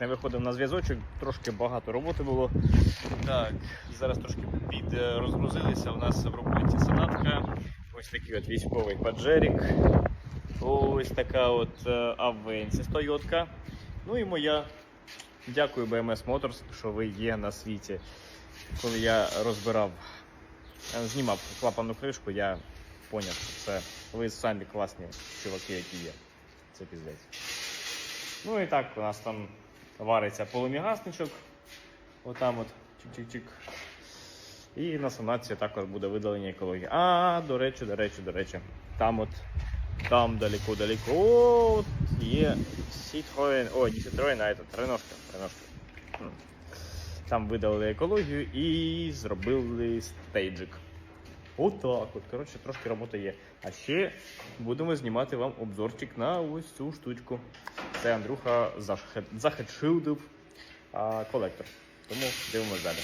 не виходив на зв'язочок, трошки багато роботи було. Так, зараз трошки підрозгрузилися. У нас в роботі санатка. Ось такий от військовий паджерік. Ось така от е, Авенсіс Тойотка. Ну і моя. Дякую BMS Motors, що ви є на світі. Коли я розбирав, е, знімав клапанну кришку, я поняв, що це ви самі класні чуваки, які є. Це піздець. Ну і так, у нас там вариться полумігасничок. Отам от чик-чик-чик. І на санації також буде видалення екології. А, до речі, до речі, до речі. Там от, там далеко-далеко. От є Citroen, ой, не Citroen, а этот, Реношка. Реношка. Хм. Там видалили екологію і зробили стейджик. Отак от. Коротше, трошки роботи є. А ще будемо знімати вам обзорчик на ось цю штучку. Це Андрюха захедшилдив колектор. Тому дивимось далі.